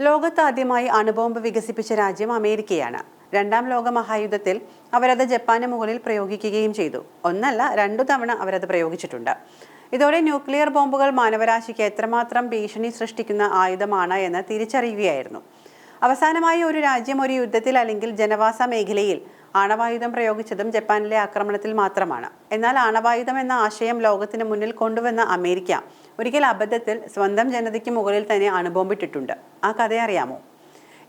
ലോകത്ത് ആദ്യമായി അണുബോംബ് വികസിപ്പിച്ച രാജ്യം അമേരിക്കയാണ്. രണ്ടാം ലോക മഹായുദ്ധത്തിൽ അവരത് ജപ്പാന് മുകളിൽ പ്രയോഗിക്കുകയും ചെയ്തു. ഒന്നല്ല രണ്ടു തവണ അവരത് പ്രയോഗിച്ചിട്ടുണ്ട്. ഇതോടെ ന്യൂക്ലിയർ ബോംബുകൾ മാനവരാശിക്ക് എത്രമാത്രം ഭീഷണി സൃഷ്ടിക്കുന്ന ആയുധമാണ് എന്ന് തിരിച്ചറിയുകയായിരുന്നു. അവസാനമായി ഒരു രാജ്യം ഒരു യുദ്ധത്തിൽ അല്ലെങ്കിൽ ജനവാസ മേഖലയിൽ ആണവായുധം പ്രയോഗിച്ചതും ജപ്പാനിലെ ആക്രമണത്തിൽ മാത്രമാണ്. എന്നാൽ ആണവായുധം എന്ന ആശയം ലോകത്തിന് മുന്നിൽ കൊണ്ടുവന്ന അമേരിക്ക ഒരിക്കൽ അബദ്ധത്തിൽ സ്വന്തം ജനതയ്ക്ക് മുകളിൽ തന്നെ അണുബോംബിട്ടിട്ടുണ്ട്. ആ കഥ അറിയാമോ?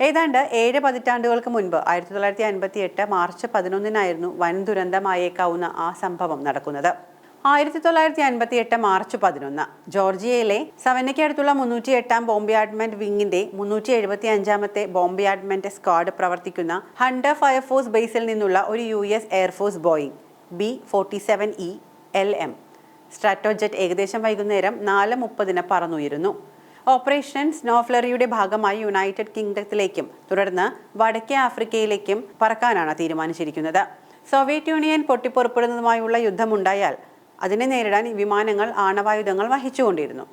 ഏതാണ്ട് ഏഴ് പതിറ്റാണ്ടുകൾക്ക് മുൻപ് ആയിരത്തി തൊള്ളായിരത്തി അൻപത്തി എട്ട് മാർച്ച് പതിനൊന്നിനായിരുന്നു വൻ ദുരന്തമായേക്കാവുന്ന ആ സംഭവം നടക്കുന്നത്. ആയിരത്തി തൊള്ളായിരത്തി അൻപത്തി എട്ട് മാർച്ച് പതിനൊന്ന്. ജോർജിയയിലെ സവനയ്ക്കടുത്തുള്ള മുന്നൂറ്റി എട്ടാം ബോംബിയാർഡ്മെന്റ് വിങ്ങിന്റെ മുന്നൂറ്റി എഴുപത്തി അഞ്ചാമത്തെ ബോംബിയാർഡ്മെന്റ് സ്ക്വാഡ് പ്രവർത്തിക്കുന്ന ഹണ്ടർ ഫയർഫോഴ്സ് ബേസിൽ നിന്നുള്ള ഒരു U S Air Force Boeing B forty seven E L M. Stratojet ഏകദേശം വൈകുന്നേരം നാല് മുപ്പതിന് പറന്നുയരുന്നു. ഓപ്പറേഷൻ സ്നോഫ്ലറിയുടെ ഭാഗമായി യുണൈറ്റഡ് കിങ്ഡത്തിലേക്കും തുടർന്ന് വടക്കേ ആഫ്രിക്കയിലേക്കും പറക്കാനാണ് തീരുമാനിച്ചിരിക്കുന്നത്. സോവിയറ്റ് യൂണിയൻ പൊട്ടിപ്പുറപ്പെടുന്നതുമായുള്ള യുദ്ധമുണ്ടായാൽ അതിനെ നേരിടാൻ വിമാനങ്ങൾ ആണവായുധങ്ങൾ വഹിച്ചുകൊണ്ടിരുന്നു.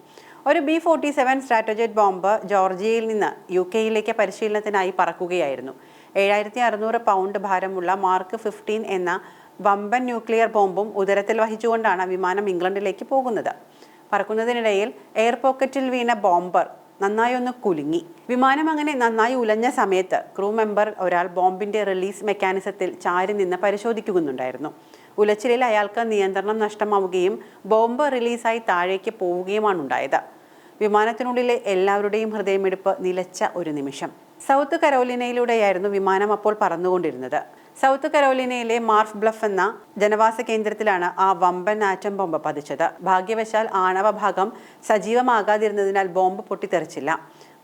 ഒരു B forty seven Stratojet bomb ജോർജിയയിൽ നിന്ന് യു കെയിലേക്ക് പരിശീലനത്തിനായി പറക്കുകയായിരുന്നു. ഏഴായിരത്തി അറുന്നൂറ് പൗണ്ട് ഭാരമുള്ള മാർക്ക് ഫിഫ്റ്റീൻ എന്ന വമ്പൻ ന്യൂക്ലിയർ ബോംബും ഉദരത്തിൽ വഹിച്ചുകൊണ്ടാണ് വിമാനം ഇംഗ്ലണ്ടിലേക്ക് പോകുന്നത്. പറക്കുന്നതിനിടയിൽ എയർ പോക്കറ്റിൽ വീണ ബോംബർ നന്നായി ഒന്ന് കുലുങ്ങി. വിമാനം അങ്ങനെ നന്നായി ഉലഞ്ഞ സമയത്ത് ക്രൂ മെമ്പർ ഒരാൾ ബോംബിന്റെ റിലീസ് മെക്കാനിസത്തിൽ ചാരി നിന്ന് പരിശോധിക്കുന്നുണ്ടായിരുന്നു. ഉലച്ചിലിൽ അയാൾക്ക് നിയന്ത്രണം നഷ്ടമാവുകയും ബോംബ് റിലീസായി താഴേക്ക് പോവുകയുമാണ് ഉണ്ടായത് വിമാനത്തിനുള്ളിലെ എല്ലാവരുടെയും ഹൃദയമെടുപ്പ് നിലച്ച ഒരു നിമിഷം. സൗത്ത് കരോലിനയിലൂടെയായിരുന്നു വിമാനം അപ്പോൾ പറന്നുകൊണ്ടിരുന്നത്. സൗത്ത് കരോലിനയിലെ മാർഫ് ബ്ലഫ് എന്ന ജനവാസ കേന്ദ്രത്തിലാണ് ആ വമ്പൻ ആറ്റം ബോംബ് പതിച്ചത്. ഭാഗ്യവശാൽ ആണവ ഭാഗം സജീവമാകാതിരുന്നതിനാൽ ബോംബ് പൊട്ടിത്തെറിച്ചില്ല.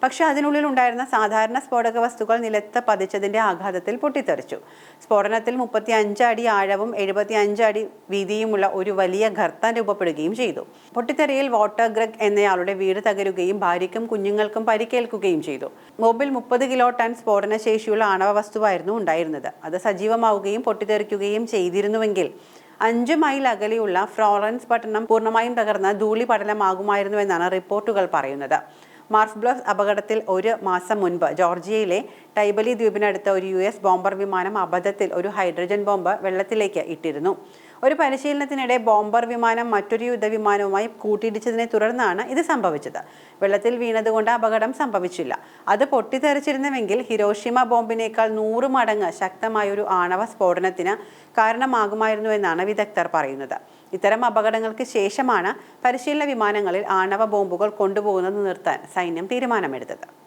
പക്ഷേ അതിനുള്ളിൽ ഉണ്ടായിരുന്ന സാധാരണ സ്ഫോടക വസ്തുക്കൾ നിലത്ത് പതിച്ചതിന്റെ ആഘാതത്തിൽ പൊട്ടിത്തെറിച്ചു. സ്ഫോടനത്തിൽ മുപ്പത്തി അഞ്ച് അടി ആഴവും എഴുപത്തി അഞ്ച് അടി വീതിയുമുള്ള ഒരു വലിയ ഗർത്തം രൂപപ്പെടുകയും ചെയ്തു. പൊട്ടിത്തെറിയിൽ വാട്ടർ ഗ്രഗ് എന്നയാളുടെ വീട് തകരുകയും ഭാര്യയ്ക്കും കുഞ്ഞുങ്ങൾക്കും പരിക്കേൽക്കുകയും ചെയ്തു. മൊബിൽ മുപ്പത് കിലോ ടൺ സ്ഫോടന ശേഷിയുള്ള ആണവ വസ്തുവായിരുന്നു ഉണ്ടായിരുന്നത്. അത് സജീവമാവുകയും പൊട്ടിത്തെറിക്കുകയും ചെയ്തിരുന്നുവെങ്കിൽ അഞ്ച് മൈൽ അകലെയുള്ള ഫ്ലോറൻസ് പട്ടണം പൂർണമായും തകർന്ന ധൂളി പടലമാകുമായിരുന്നുവെന്നാണ് റിപ്പോർട്ടുകൾ പറയുന്നത്. മാർഫ് ബ്ലഫ് അപകടത്തിൽ ഒരു മാസം മുൻപ് ജോർജിയയിലെ ടൈബലി ദ്വീപിനടുത്ത് ഒരു യു എസ് ബോംബർ വിമാനം അബദ്ധത്തിൽ ഒരു ഹൈഡ്രജൻ ബോംബ് വെള്ളത്തിലേക്ക് ഇട്ടിരുന്നു. ഒരു പരിശീലനത്തിനിടെ ബോംബർ വിമാനം മറ്റൊരു യുദ്ധവിമാനവുമായി കൂട്ടിയിടിച്ചതിനെ തുടർന്നാണ് ഇത് സംഭവിച്ചത്. വെള്ളത്തിൽ വീണതുകൊണ്ട് അപകടം സംഭവിച്ചില്ല. അത് പൊട്ടിത്തെറിച്ചിരുന്നുവെങ്കിൽ ഹിരോഷിമ ബോംബിനേക്കാൾ നൂറ് മടങ്ങ് ശക്തമായ ഒരു ആണവ സ്ഫോടനത്തിന് കാരണമാകുമായിരുന്നു എന്നാണ് വിദഗ്ധർ പറയുന്നത്. ഇത്തരം അപകടങ്ങൾക്ക് ശേഷമാണ് പരിശീലന വിമാനങ്ങളിൽ ആണവ ബോംബുകൾ കൊണ്ടുപോകുന്നത് നിർത്താൻ സൈന്യം തീരുമാനമെടുത്തത്.